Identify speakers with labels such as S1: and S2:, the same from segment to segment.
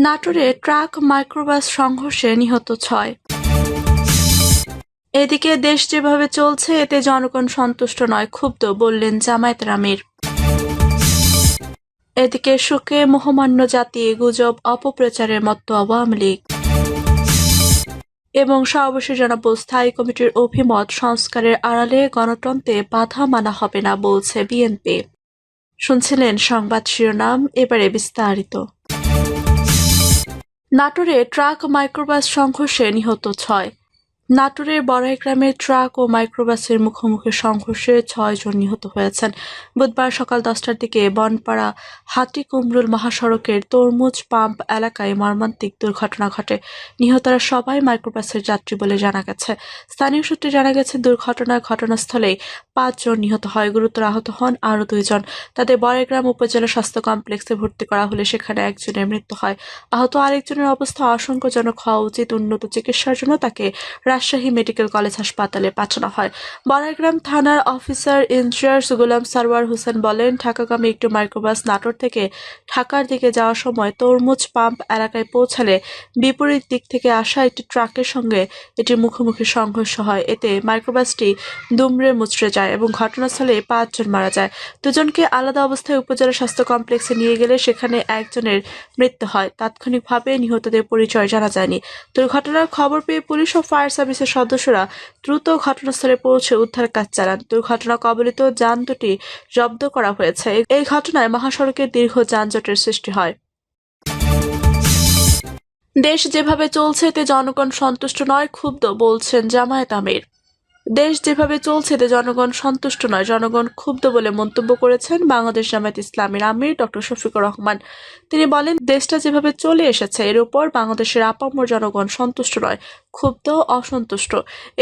S1: নাটোরে truck microbus সংঘর্ষে নিহত ছয়। এদিকে দেশ যেভাবে চলছে, এতে জনগণ সন্তুষ্ট নয়, ক্ষুব্ধ, বললেন জামায়াত আমির এদিকে সুখে মহামান্য জাতি গুজব, অপপ্রচারের মতো আওয়ামী লীগ। এবং সর্বশেষ জানাব, স্থায়ী কমিটির অভিমত, সংস্কারের আড়ালে গণতন্ত্রে বাধা মানা হবে না, বলছে বিএনপি। শুনছিলেন সংবাদ শিরোনাম, এবারে বিস্তারিত। নাটোরে ট্রাক মাইক্রোবাস সংঘর্ষে নিহত ছয়। নাটোরের বড়াই গ্রামে ট্রাক ও মাইক্রোবাসের মুখোমুখি সংঘর্ষে ছয় জন নিহত হয়েছেন। বুধবার সকাল দশটার দিকে বনপাড়া হাতি কুমরুল মহাসড়কের তরমুজ পাম্প এলাকায় মর্মান্তিক দুর্ঘটনা ঘটে। নিহতরা সবাই মাইক্রোবাসের যাত্রী বলে জানা গেছে। স্থানীয় সূত্রে জানা গেছে, দুর্ঘটনার ঘটনাস্থলেই পাঁচজন নিহত হয়। গুরুতর আহত হন আরও দুইজন। তাদের বড়াইগ্রাম উপজেলা স্বাস্থ্য কমপ্লেক্সে ভর্তি করা হলে সেখানে একজনের মৃত্যু হয়। আহত আরেকজনের অবস্থা আশঙ্কাজনক হওয়া উচিত। উন্নত চিকিৎসার জন্য তাকে রাজশাহী মেডিকেল কলেজ হাসপাতালে পাঠানো হয়। বড়াইগ্রাম থানার officer in charge Golam Sarwar Hossain বলেন, ঢাকাগামী একটি মাইক্রোবাস নাটোর থেকে ঢাকার দিকে যাওয়ার সময় তরমুজ পাম্প এলাকায় পৌঁছালে বিপরীত দিক থেকে আসা একটি ট্রাকের সঙ্গে এটির মুখোমুখি সংঘর্ষ হয়। এতে মাইক্রোবাসটি দুমড়ে মুচড়ে যায় এবং ঘটনাস্থলে পাঁচজন মারা যায়। দুজনকে আলাদা অবস্থায় উপজেলা স্বাস্থ্য কমপ্লেক্সে নিয়ে গেলে সেখানে একজনের মৃত্যু হয়। তাৎক্ষণিকভাবে নিহতদের পরিচয় জানা যায়নি। দুর্ঘটনার খবর পেয়ে পুলিশ ও ফায়ার সার্ভিসের সদস্যরা দ্রুত ঘটনাস্থলে পৌঁছে উদ্ধার কাজ চালান। দুর্ঘটনা কবলিত যান দুটি জব্দ করা হয়েছে। এই ঘটনায় মহাসড়কে দীর্ঘ যানজটের সৃষ্টি হয়। দেশ যেভাবে চলছে এতে জনগণ সন্তুষ্ট নয়, ক্ষুব্ধ, বলছেন জামায়াত আমির। দেশ যেভাবে চলছে এতে জনগণ সন্তুষ্ট নয়, জনগণ ক্ষুব্ধ বলে মন্তব্য করেছেন বাংলাদেশ জামায়াত ইসলামের আমির ডক্টর শফিকুর রহমান। তিনি বলেন, দেশটা যেভাবে চলে এসেছে, এর উপর বাংলাদেশের আপামর জনগণ সন্তুষ্ট নয়, ক্ষুব্ধ অসন্তুষ্ট।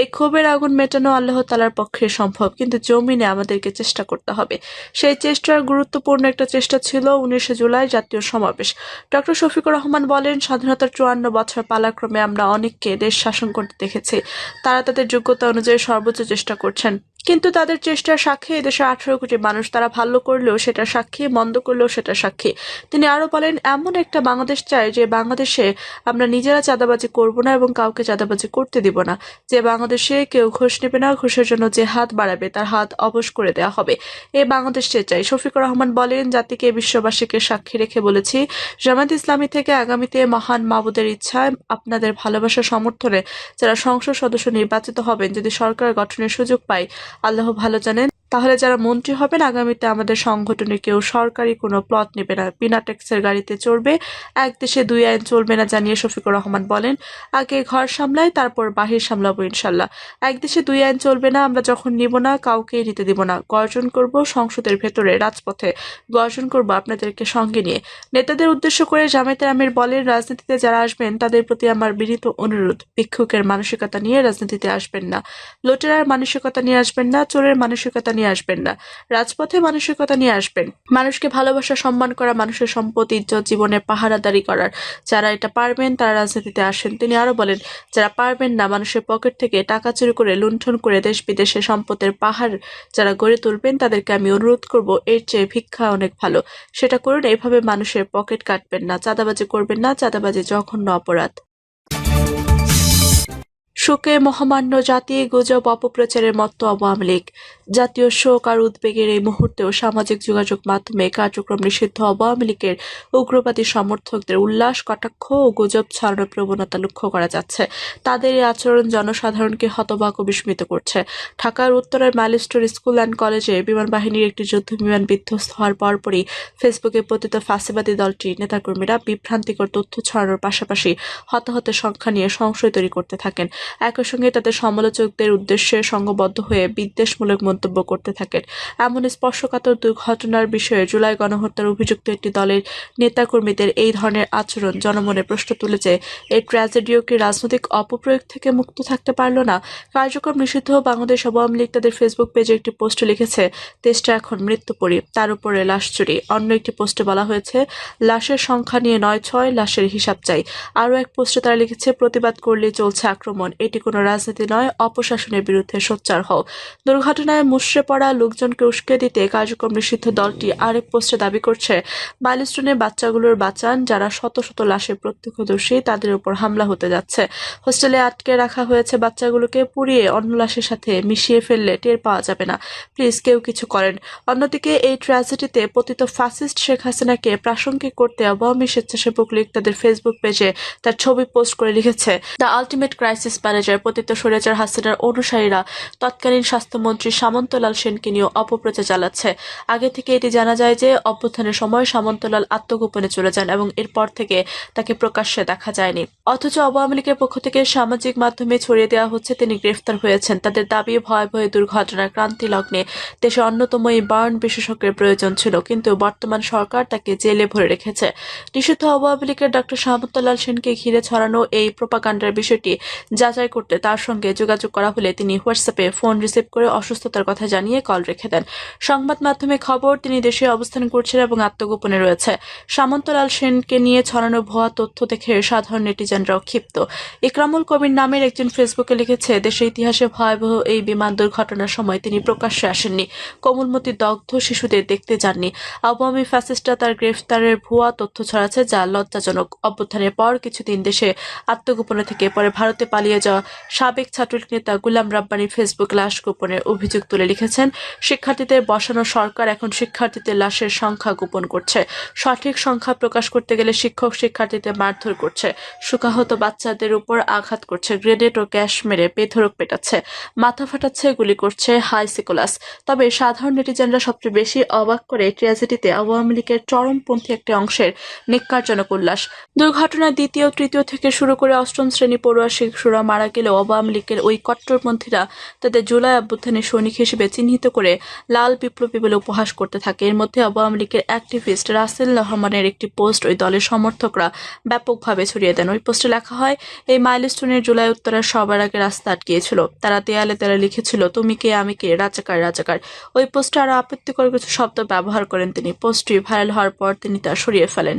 S1: এই ক্ষোভের আগুন মেটানো আল্লাহ তালার পক্ষে সম্ভব, কিন্তু জমিনে আমাদেরকে চেষ্টা করতে হবে। সেই চেষ্টার গুরুত্বপূর্ণ একটা চেষ্টা ছিল উনিশে জুলাই জাতীয় সমাবেশ। ডক্টর শফিকুর রহমান বলেন, স্বাধীনতার চুয়ান্ন বছর পালাক্রমে আমরা অনেককে দেশ শাসন করতে দেখেছি। তারা তাদের যোগ্যতা অনুযায়ী সর্বোচ্চ চেষ্টা করছেন। কিন্তু তাদের চেষ্টার সাক্ষী এদেশে আঠারো কোটি মানুষ। তারা ভালো করলেও সেটা সাক্ষী, মন্দ করলেও সেটা সাক্ষী। তিনি আরও বলেন, এমন একটা বাংলাদেশ চাই যে বাংলাদেশে আমরা নিজেরা চাঁদাবাজি করব না এবং কাউকে চাঁদাবাজি করতে দিব না। যে বাংলাদেশে কেউ ঘুষ নেবে না, ঘুষের জন্য যে হাত বাড়াবে, তার হাত অবশ করে দেওয়া হবে। এ বাংলাদেশ সে চাই। শফিকুর রহমান বলেন, জাতিকে বিশ্ববাসীকে সাক্ষী রেখে বলেছি জামাত ইসলামী থেকে আগামীতে মহান মাবুদের ইচ্ছায় আপনাদের ভালোবাসা সমর্থনে যারা সংসদ সদস্য নির্বাচিত হবেন, যদি সরকার গঠনের সুযোগ পায় আল্লাহ ভালো জানেন। তাহলে যারা মন্ত্রী হবেন, আগামীতে আমাদের সংগঠনে কেউ সরকারি কোনো প্লট নেবে না। বিনা ট্যাক্সের গাড়িতে চড়বে, এক দেশে দুই আইন চলবে না জানিয়ে শফিকুর রহমান বলেন। আগে ঘর সামলাই, তারপর বাহির সামলাবো ইনশাল্লাহ। এক দেশে দুই আইন চলবে না, আমরা যখন নিব না, কাউকে নিতে দিব না। গর্জন করব সংসদের ভেতরে, রাজপথে। গর্জন করব আপনাদেরকে সঙ্গে নিয়ে। নেতাদের উদ্দেশ্য করে জামায়াতের আমির বলেন, রাজনীতিতে যারা আসবেন, তাদের প্রতি আমার বিনীত অনুরোধ। ভিক্ষুকের মানসিকতা নিয়ে রাজনীতিতে আসবেন না। লোটেরার মানসিকতা নিয়ে আসবেন না, চোরের মানসিকতা নিয়ে আসবেন না। রাজপথে মানসিকতা নিয়ে আসবেন। মানুষকে ভালোবাসা, সম্মান করা, মানুষের সম্পদ, ইজ্জত, জীবনে পাহারাদারি করার। যারা এটা পারবেন, তারা রাজনীতিতে আসেন। তিনি আরও বলেন, যারা পারবেন না, মানুষের পকেট থেকে টাকা চুরি করে লুণ্ঠন করে দেশ বিদেশে সম্পদের পাহাড় যারা গড়ে তুলবেন, তাদেরকে আমি অনুরোধ করব, এর চেয়ে ভিক্ষা অনেক ভালো। সেটা করুন এইভাবে মানুষের পকেট কাটবেন না, চাঁদাবাজি করবেন না, চাঁদাবাজি জঘন্য অপরাধ। শোকে মহামান্য জাতি গুজব অপপ্রচারের মতো আওয়ামী লীগ। জাতীয় শোক আর উদ্বেগের এই মুহূর্তেও সামাজিক যোগাযোগ মাধ্যমে কার্যক্রম নিষিদ্ধ আওয়ামী লীগের উগ্রবাদী সমর্থকদের উল্লাস, কটাক্ষ ও গুজব ছড়ানোর প্রবণতা লক্ষ্য করা যাচ্ছে। তাদের এই আচরণ জনসাধারণকে হতবাক ও বিস্মিত করছে। ঢাকার উত্তরের ম্যালিস্টোর স্কুল অ্যান্ড কলেজে বিমান বাহিনীর একটি যুদ্ধ বিমান বিধ্বস্ত হওয়ার পরপরই ফেসবুকে পতিত ফাঁসিবাদী দলটির নেতাকর্মীরা বিভ্রান্তিকর তথ্য ছড়ানোর পাশাপাশি হতাহতের সংখ্যা নিয়ে সংশয় তৈরি করতে থাকেন। একই সঙ্গে তাদের সমালোচকদের উদ্দেশ্যে সংঘবদ্ধ হয়ে বিদ্বেষমূলক মন্তব্য করতে থাকেন। এমন স্পর্শকাতর দুর্ঘটনার বিষয়ে জুলাই গণহত্যার অভিযুক্ত একটি দলের নেতাকর্মীদের এই ধরনের আচরণ জনমনে প্রশ্ন তুলেছে। এই ট্র্যাজেডিও কি রাজনৈতিক অপপ্রয়োগ থেকে মুক্ত থাকতে পারল না? কার্যক্রম নিষিদ্ধ, বাংলাদেশ আওয়ামী লীগ তাদের ফেসবুক পেজে একটি পোস্ট লিখেছে, দেশটা এখন মৃত্যুপরী তার উপরে লাশ চুরি। অন্য একটি পোস্টে বলা হয়েছে, লাশের সংখ্যা নিয়ে নয় ছয়, লাশের হিসাব চাই। আরও এক পোস্টে তারা লিখেছে, প্রতিবাদ করলে চলছে আক্রমণ। এটি কোনো রাজনীতি নয়, অপশাসনের বিরুদ্ধে সোচ্চার হও। দুর্ঘটনায় মুষড়ে পড়া লোকজনকে উস্কে দিতে কার্যক্রম নিষিদ্ধ দলটি আরেক পোস্টে দাবি করছে মাইলস্টোনের বাচ্চাগুলোর বাঁচান, যারা শত শত লাশের প্রত্যক্ষদর্শী, তাদের উপর হামলা হতে যাচ্ছে। হোস্টেলে আটকে রাখা হয়েছে বাচ্চাগুলোকে, পুড়িয়ে অন্য লাশের সাথে মিশিয়ে ফেললে টের পাওয়া যাবে না। প্লিজ কেউ কিছু করেন। অন্যদিকে, এই ট্র্যাজেডিতে পতিত ফাসিস্ট শেখ হাসিনাকে প্রাসঙ্গিক করতে আওয়ামী স্বেচ্ছাসেবক লীগ তাদের ফেসবুক পেজে তার ছবি পোস্ট করে লিখেছে, দ্য আলটিমেট ক্রাইসিস ম্যানেজার পতিত সরেজার হাসিনার অনুসারীরা তৎকালীন স্বাস্থ্যমন্ত্রী সামন্তলাল সেনকে নিয়ে অপপ্রচার চালাচ্ছে। আগে থেকে এটি জানা যায় যে, অভ্যুত্থানের সময় সামন্তলাল আত্মগোপনে চলে যান এবং এরপর থেকে তাকে প্রকাশ্যে দেখা যায়নি। অথচ আওয়ামী লীগের পক্ষ থেকে সামাজিক মাধ্যমে ছড়িয়ে দেওয়া হচ্ছে, তিনি গ্রেফতার হয়েছেন। তাদের দাবি ভয় ভয়ে দুর্ঘটনার ক্রান্তি লগ্নে দেশে অন্যতম এই বার্ন বিশেষজ্ঞের প্রয়োজন ছিল, কিন্তু বর্তমান সরকার তাকে জেলে ভরে রেখেছে। নিষিদ্ধ আওয়ামী লীগের ডক্টর সামন্তলাল সেনকে ঘিরে ছড়ানো এই প্রোপাকাণ্ডার বিষয়টি যাচাই করতে তার সঙ্গে যোগাযোগ করা হলে তিনি হোয়াটসঅ্যাপে ফোন রিসিভ করে অসুস্থতার কথা জানিয়ে কল রেখে দেন। সংবাদ মাধ্যমে খবর, তিনি দেশে অবস্থান করছেন এবং আত্মগোপনে রয়েছে। সামন্তলাল সেনকে নিয়ে ছড়ানো ভুয়া তথ্য দেখে সাধারণ নেটিজেনরাও ক্ষিপ্ত। ইকরামুল কবির নামের একজন ফেসবুকে লিখেছে দেশের ইতিহাসে ভয়াবহ এই বিমান দুর্ঘটনার সময় তিনি প্রকাশ্যে আসেননি। কোমলমতি দগ্ধ শিশুদের দেখতে যাননি। আওয়ামী ফ্যাসিস্টরা তার গ্রেফতারের ভুয়া তথ্য ছড়াচ্ছে যা লজ্জাজনক। অভ্যুত্থানের পর কিছুদিন দেশে আত্মগোপনে থেকে পরে ভারতে পালিয়ে যাওয়া সাবেক ছাত্রলীগ নেতা গুলাম রাব্বানি ফেসবুক লাশ গোপনের অভিযোগ তুলে লিখেছেন, শিক্ষার্থীদের বসানো সরকার এখন শিক্ষার্থীদের লাশের সংখ্যা গোপন করছে। সঠিক সংখ্যা প্রকাশ করতে গেলে শিক্ষক শিক্ষার্থীদের মারধর করছে। সুকাহত বাচ্চাদের উপর আঘাত করছে, গ্রেনেড ও গ্যাস মেরে বেধরক পেটাচ্ছে, মাথা ফাটাচ্ছে, গুলি করছে হাই সিকোলাস তবে সাধারণ নেটিজেনরা সবচেয়ে বেশি অবাক করে ট্র্যাজেডিতে আওয়ামী লীগের চরমপন্থী একটি অংশের নিকারজনক উল্লাস। দুর্ঘটনায় দ্বিতীয় তৃতীয় থেকে শুরু করে অষ্টম শ্রেণি পড়ুয়া শিশুরা মারা গেলেও আওয়ামী লীগের ওই কট্টরপন্থীরা তাদের জুলাই অভ্যুত্থানের সৈনিক হিসেবে চিহ্নিত করে লাল বিপ্লবী বলে উপহাস করতে থাকে। এর মধ্যে আওয়ামী লীগের অ্যাক্টিভিস্ট রাসেল রহমানের একটি পোস্ট ওই দলের সমর্থকরা ব্যাপকভাবে ছড়িয়ে দেন। ওই পোস্টে লেখা হয়, এই মাইলস্টোনের জুলাই উত্তরের সবার আগে রাস্তা আটকিয়েছিল। তারা দেয়ালে দেয়ালে লিখেছিল, তুমি কে, আমি কে, রাজাকার রাজাকার। ওই পোস্টে আরও আপত্তিকর কিছু শব্দ ব্যবহার করেন তিনি। পোস্টটি ভাইরাল হওয়ার পর তিনি তা সরিয়ে ফেলেন।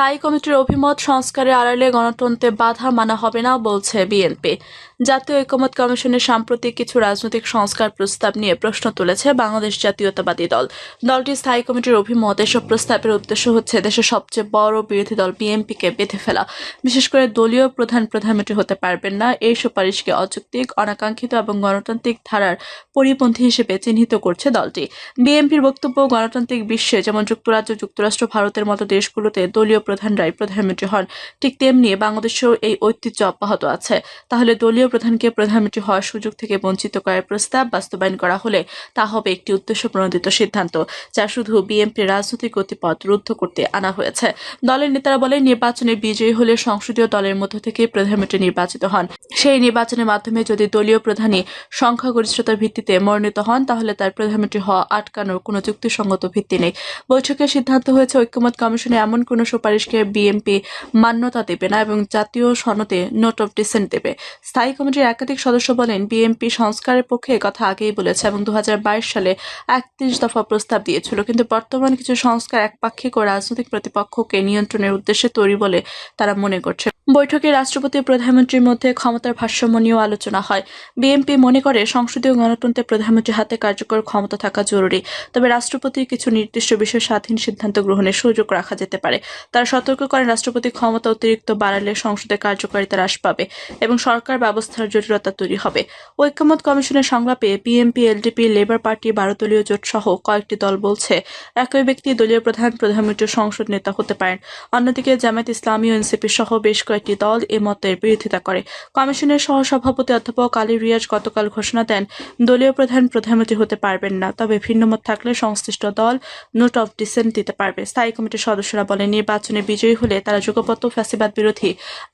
S1: স্থায়ী কমিটির অভিমত সংস্কারের আড়ালে গণতন্ত্রে বাধা মানা হবে না বলছে বিএনপি। জাতীয় ঐকমত্য কমিশনের সাম্প্রতিক কিছু রাজনৈতিক সংস্কার প্রস্তাব নিয়ে প্রশ্ন তুলেছে বাংলাদেশ জাতীয়তাবাদী দল। দলটির স্থায়ী কমিটির অভিমত এসব প্রস্তাবের উদ্দেশ্য হচ্ছে দেশের সবচেয়ে বড় বিরোধী দল বিএনপিকে বেঁধে ফেলা। বিশেষ করে দলীয় প্রধান প্রধানমন্ত্রী হতে পারবেন না, এই সুপারিশকে অযৌক্তিক, অনাকাঙ্ক্ষিত এবং গণতান্ত্রিক ধারার পরিপন্থী হিসেবে চিহ্নিত করছে দলটি। বিএনপির বক্তব্য গণতান্ত্রিক বিশ্বে, যেমন যুক্তরাজ্য, যুক্তরাষ্ট্র, ভারতের মতো দেশগুলোতে দলীয় প্রধানরাই প্রধানমন্ত্রী হন, ঠিক তেমনি বাংলাদেশেও এই ঐতিহ্য অব্যাহত আছে। তাহলে দলীয় প্রধানকে প্রধানমন্ত্রী হওয়ার সুযোগ থেকে বঞ্চিত করার প্রস্তাব বাস্তবায়ন করা হলে তা হবে একটি উদ্দেশ্য প্রণোদিত সিদ্ধান্ত, যা শুধু বিএনপির রাজনৈতিক গতিপথ রুদ্ধ করতে আনা হয়েছে। দলের নেতারা বলেন, নির্বাচনে বিজয়ী হলে সংসদীয় দলের মধ্য থেকে প্রধানমন্ত্রী নির্বাচিত হন। সেই নির্বাচনের মাধ্যমে যদি দলীয় প্রধানই সংখ্যাগরিষ্ঠতার ভিত্তিতে মনোনীত হন, তাহলে তার প্রধানমন্ত্রী হওয়া আটকানোর কোনো যুক্তিসঙ্গত ভিত্তি নেই। বৈঠকে সিদ্ধান্ত হয়েছে, ঐক্যমত কমিশনে এমন কোনো সুপারিশকে বিএনপি মান্যতা দেবে না এবং জাতীয় সনদে নোট অফ ডিসেন্ট দেবে। স্থায়ী কমিটির একাধিক সদস্য বলেন, বিএনপি সংস্কারের পক্ষে কথা আগেই বলেছে এবং দু সালে একত্রিশ দফা প্রস্তাব দিয়েছিল। কিন্তু বর্তমান কিছু সংস্কার একপাক্ষিক ও রাজনৈতিক প্রতিপক্ষকে নিয়ন্ত্রণের উদ্দেশ্যে তৈরি বলে তারা মনে করছে। বৈঠকে রাষ্ট্রপতি ও প্রধানমন্ত্রীর মধ্যে ক্ষমতার ভারসাম্য নিয়েও আলোচনা হয়। বিএনপি মনে করে, সংসদীয় গণতন্ত্রে প্রধানমন্ত্রীর হাতে কার্যকর ক্ষমতা থাকা জরুরি। তবে রাষ্ট্রপতির কিছু নির্দিষ্ট বিষয়ে স্বাধীন সিদ্ধান্ত গ্রহণের সুযোগ রাখা যেতে পারে। তারা সতর্ক করেন, রাষ্ট্রপতি ক্ষমতা অতিরিক্ত বাড়ালে সংসদে কার্যকারিতা হ্রাস পাবে এবং সরকার ব্যবস্থার জটিলতা তৈরি হবে। ঐক্যমত কমিশনের সংলাপে বিএনপি, এলডিপি, লেবার পার্টি বারো দলীয় জোট সহ কয়েকটি দল বলছে, একই ব্যক্তি দলীয় প্রধান প্রধানমন্ত্রী সংসদ নেতা হতে পারেন। অন্যদিকে জামায়াত ইসলামী ও এনসিপি সহ বেশ কয়েকটি দল এ মতের বিরোধিতা করে। কমিশনের সহসভাপতি অধ্যাপক আলী রিয়াজ গতকাল ঘোষণা দেন, দলীয় প্রধান, প্রধানমন্ত্রী হতে পারবেন না, তবে ভিন্নমত থাকলে সংশ্লিষ্ট দল নোট অফ ডিসেন্ট দিতে পারবে। স্থায়ী কমিটির সদস্যরা বলেন, নির্বাচনে বিজয়ী হলে তারা যুগপত ফ্যাসিবাদ বিরোধী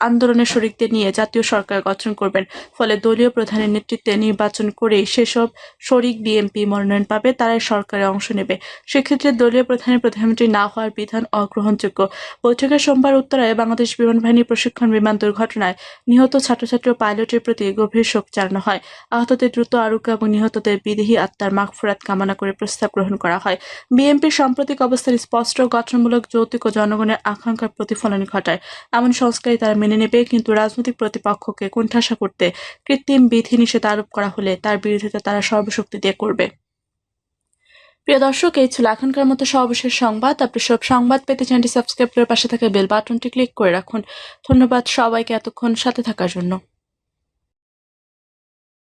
S1: আন্দোলনের শরিকদের নিয়ে জাতীয় সরকার গঠন করবেন। ফলে দলীয় প্রধানের নেতৃত্বে নির্বাচন করেই সেসব শরিক বিএনপি মনোনয়ন পাবে, তারাই সরকারে অংশ নেবে। সেক্ষেত্রে দলীয় প্রধানের প্রধানমন্ত্রী না হওয়ার বিধান অগ্রহণযোগ্য। বৈঠকে সোমবার উত্তরায় বাংলাদেশ বিমান বাহিনী প্রশিক্ষণ বিমান দুর্ঘটনায় নিহত ছাত্রছাত্রী ও পাইলটের প্রতি গভীর শোক জানানো হয়। আহতদের দ্রুত আরোগ্য এবং নিহতদের বিদেহী আত্মার মাগফুরাত কামনা করে প্রস্তাব গ্রহণ করা হয়। বিএনপির সাম্প্রতিক অবস্থার স্পষ্ট গঠনমূলক যৌতুক ও জনগণের আকাঙ্ক্ষার প্রতিফলন ঘটায়। এমন সংস্কারই তারা মেনে নেবে, কিন্তু রাজনৈতিক প্রতিপক্ষকে কোণঠাসা করতে কৃত্রিম বিধিনিষেধ আরোপ করা হলে তার বিরোধিতা তারা সর্বশক্তি দিয়ে করবে। প্রিয় দর্শক, এই ছিল এখনকার মতো সর্বশেষ সংবাদ। আপনি সব সংবাদ পেতে চ্যানেলটি সাবস্ক্রাইব করে পাশে থাকা বেল বাটনটি ক্লিক করে রাখুন। ধন্যবাদ সবাইকে এতক্ষণ সাথে থাকার জন্য।